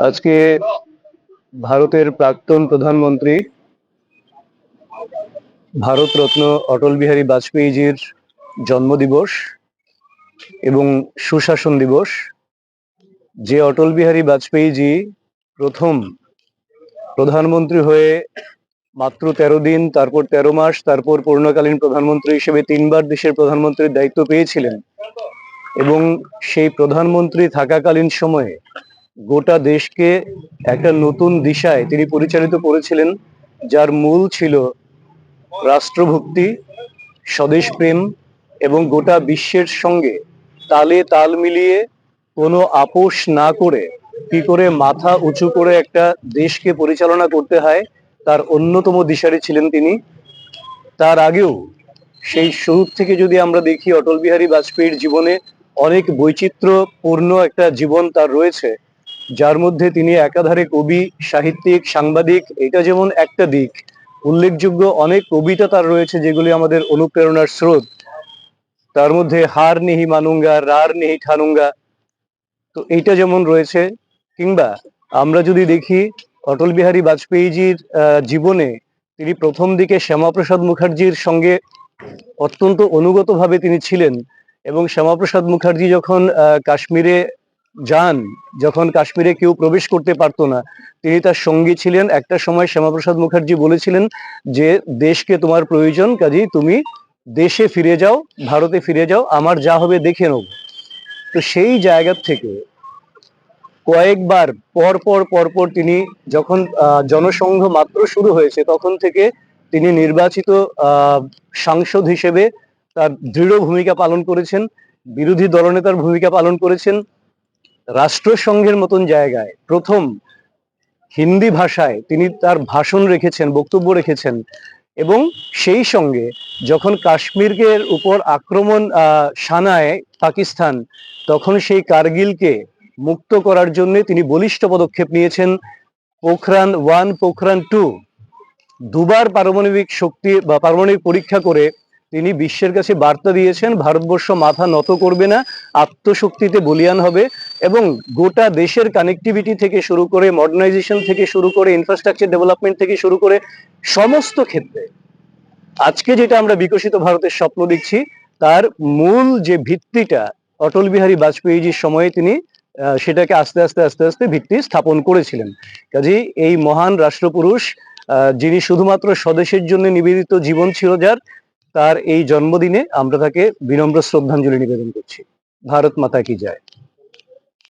আজকে ভারতের প্রাক্তন প্রধানমন্ত্রী ভারতরত্ন অটল বিহারী বাজপেয়ীজির জন্মদিবস এবং সুশাসন দিবস। যে অটল বিহারী বাজপেয়ীজি প্রথম প্রধানমন্ত্রী হয়ে মাত্র তেরো দিন, তারপর তেরো মাস, তারপর পূর্ণকালীন প্রধানমন্ত্রী হিসেবে তিনবার দেশের প্রধানমন্ত্রীর দায়িত্ব পেয়েছিলেন এবং সেই প্রধানমন্ত্রী থাকাকালীন সময়ে গোটা দেশকে একটা নতুন দিশায় তিনি পরিচালিত করেছিলেন, যার মূল ছিল রাষ্ট্রভক্তি, স্বদেশ প্রেম এবং গোটা বিশ্বের সঙ্গে তালে তাল মিলিয়ে কোনো আপোষ না করে কি করে মাথা উঁচু করে একটা দেশকে পরিচালনা করতে হয়, তার অন্যতম দিশারি ছিলেন তিনি। তার আগেও সেই শুরু থেকে যদি আমরা দেখি, অটল বিহারী বাজপেয়ীর জীবনে অনেক বৈচিত্র্যপূর্ণ একটা জীবন তার রয়েছে। যার মধ্যে তিনি একাধারে কবি, সাহিত্যিক, সাংবাদিক, এটা যেমন একটা দিক। উল্লেখযোগ্য অনেক কবিতা তার রয়েছে যেগুলি আমাদের অনুপ্রেরণার স্রোত। তার মধ্যে হার নেহি মানুঙ্গা, রার নেহি ঠানুঙ্গা। তো এইটা যেমন রয়েছে, কিংবা আমরা যদি দেখি অটল বিহারী বাজপেয়ীজির জীবনে তিনি প্রথম দিকে শ্যামাপ্রসাদ মুখার্জির সঙ্গে অত্যন্ত অনুগতভাবে তিনি ছিলেন এবং শ্যামাপ্রসাদ মুখার্জি যখন কাশ্মীরে যান, যখন কাশ্মীরে কেউ প্রবেশ করতে পারতো না, তিনি তার সঙ্গী ছিলেন। একটা সময় শ্যামাপ্রসাদ মুখার্জি বলেছিলেন যে, দেশকে তোমার প্রয়োজন কাজেই তুমি দেশে ফিরে যাও, ভারতে ফিরে যাও, আমার যা হবে দেখে নেব। তো সেই জায়গা থেকে কয়েকবার পর পর পর পর তিনি যখন জনসংঘ মাত্র শুরু হয়েছে, তখন থেকে তিনি নির্বাচিত সাংসদ হিসেবে তার দৃঢ় ভূমিকা পালন করেছেন, বিরোধী দলনেতার ভূমিকা পালন করেছেন। রাষ্ট্রসংঘের মতন জায়গায় প্রথম হিন্দি ভাষায় তিনি তার ভাষণ রেখেছেন, বক্তব্য রেখেছেন এবং সেই সঙ্গে যখন কাশ্মীরের উপর আক্রমণ শানায় পাকিস্তান, তখন সেই কার্গিলকে মুক্ত করার জন্য তিনি বলিষ্ঠ পদক্ষেপ নিয়েছেন। পোখরান ওয়ান, পোখরান টু দুবার পারমাণবিক শক্তি বা পারমাণবিক পরীক্ষা করে তিনি বিশ্বের কাছে বার্তা দিয়েছেন, ভারতবর্ষ মাথা নত করবে না, আত্মশক্তিতে বলিয়ান হবে। এবং গোটা দেশের কানেক্টিভিটি থেকে শুরু করে মডার্নাইজেশন থেকে শুরু করে ইনফ্রাস্ট্রাকচার ডেভেলপমেন্ট থেকে শুরু করে সমস্ত ক্ষেত্রে আজকে যেটা আমরা বিকশিত ভারতের স্বপ্ন দেখছি, তার মূল যে ভিত্তিটা অটল বিহারী বাজপেয়ীজির সময়ে তিনি সেটাকে আস্তে আস্তে আস্তে আস্তে ভিত্তি স্থাপন করেছিলেন। কাজেই এই মহান রাষ্ট্রপুরুষ যিনি শুধুমাত্র স্বদেশের জন্য নিবেদিত জীবন ছিল যার, তার এই জন্মদিনে আমরা তাকে বিনম্র শ্রদ্ধাঞ্জলি নিবেদন করছি। ভারত মাতা কি যায়